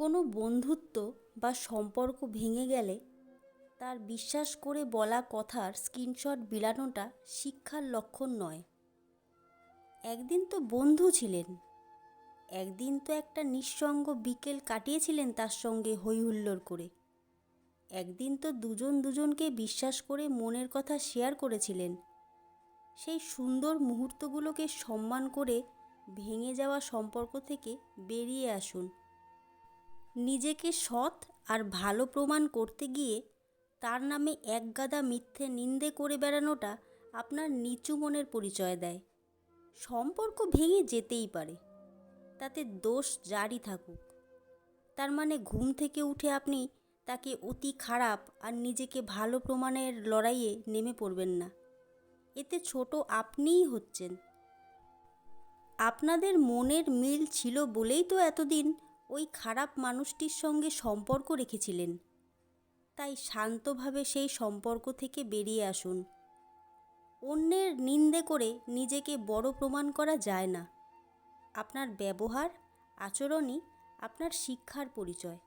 কোনো বন্ধুত্ব বা সম্পর্ক ভেঙে গেলে তার বিশ্বাস করে বলা কথার স্ক্রিনশট বিলানোটা শিক্ষার লক্ষণ নয়। একদিন তো বন্ধু ছিলেন, একদিন তো একটা নিঃসঙ্গ বিকেল কাটিয়েছিলেন তার সঙ্গে হই হুল্লোড় করে। একদিন তো দুজন দুজনকে বিশ্বাস করে মনের কথা শেয়ার করেছিলেন। সেই সুন্দর মুহূর্তগুলোকে সম্মান করে ভেঙে যাওয়া সম্পর্ক থেকে বেরিয়ে আসুন। নিজেকে সৎ আর ভালো প্রমাণ করতে গিয়ে তার নামে একগাদা মিথ্যে নিন্দে করে বেড়ানোটা আপনার নিচু মনের পরিচয় দেয়। সম্পর্ক ভেঙে যেতেই পারে। তাতে দোষ যারই থাকুক। তার মানে ঘুম থেকে উঠে আপনি তাকে অতি খারাপ আর নিজেকে ভালো প্রমাণের লড়াইয়ে নেমে পড়বেন না। এতে ছোট আপনিই হচ্ছেন। আপনাদের মনের মিল ছিল বলেই তো এতদিন ওই খারাপ মানুষটির সঙ্গে সম্পর্ক রেখেছিলেন। তাই শান্তভাবে সেই সম্পর্ক থেকে বেরিয়ে আসুন। অন্যের নিন্দে করে নিজেকে বড় প্রমাণ করা যায় না। আপনার ব্যবহার, আচরণই আপনার শিক্ষার পরিচয়।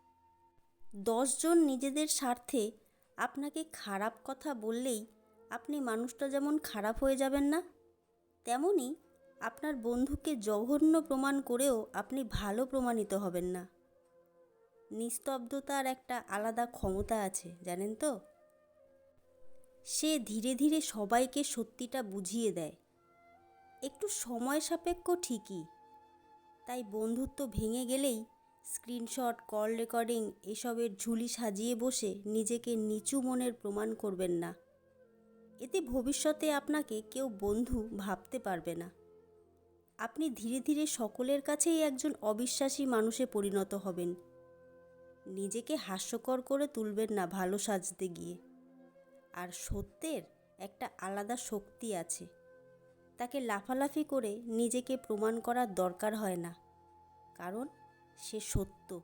দশজন নিজেদের স্বার্থে আপনাকে খারাপ কথা বললেই আপনি মানুষটা যেমন খারাপ হয়ে যাবেন না, তেমনই আপনার বন্ধুকে জঘন্য প্রমাণ করেও আপনি ভালো প্রমাণিত হবেন না। নিস্তব্ধতার একটা আলাদা ক্ষমতা আছে, জানেন তো? সে ধীরে ধীরে সবাইকে সত্যিটা বুঝিয়ে দেয়। একটু সময় সাপেক্ষ ঠিকই, তাই বন্ধুত্ব ভেঙে গেলেই স্ক্রিনশট, কল রেকর্ডিং এসবের ঝুলি সাজিয়ে বসে নিজেকে নিচু মনের প্রমাণ করবেন না। এতে ভবিষ্যতে আপনাকে কেউ বন্ধু ভাবতে পারবে না। আপনি ধীরে ধীরে সকলের কাছেই একজন অবিশ্বাসী মানুষে পরিণত হবেন। নিজেকে হাস্যকর করে তুলবেন না ভালো সাজতে গিয়ে। আর সত্যের একটা আলাদা শক্তি আছে। তাকে লাফালাফি করে নিজেকে প্রমাণ করার দরকার হয় না। কারণ সে সত্য।